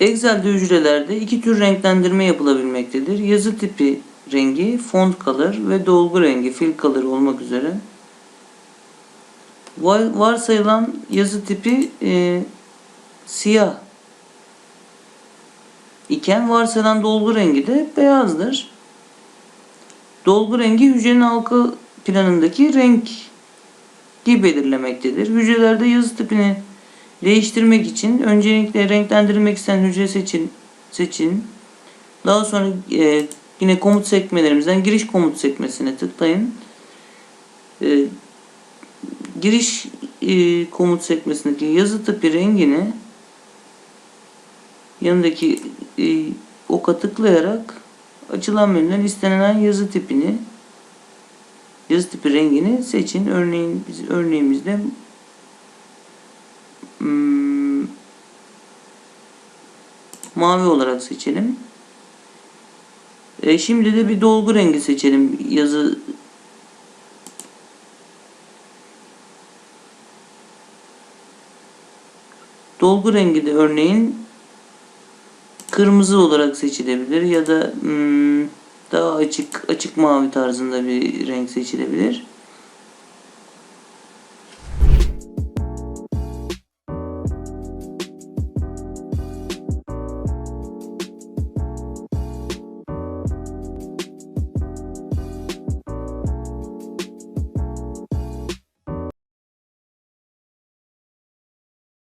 Excel'de hücrelerde iki tür renklendirme yapılabilmektedir. Yazı tipi rengi, font color ve dolgu rengi, fill color olmak üzere. Va- Varsayılan yazı tipi e, siyah iken varsayılan dolgu rengi de beyazdır. Dolgu rengi hücrenin halka planındaki renk belirlemektedir. Hücrelerde yazı tipini değiştirmek için öncelikle renklendirilmek istenen hücre seçin. seçin. Daha sonra e, yine komut sekmelerimizden giriş komut sekmesine tıklayın. E, giriş e, komut sekmesindeki yazı tipi rengini yanındaki e, oka tıklayarak açılan menüden istenilen yazı tipini yazı tipi rengini seçin. Örneğin biz örneğimizde hmm, mavi olarak seçelim. E, şimdi de bir dolgu rengi seçelim. Yazı dolgu rengi de örneğin kırmızı olarak seçilebilir ya da hmm, daha açık açık mavi tarzında bir renk seçilebilir.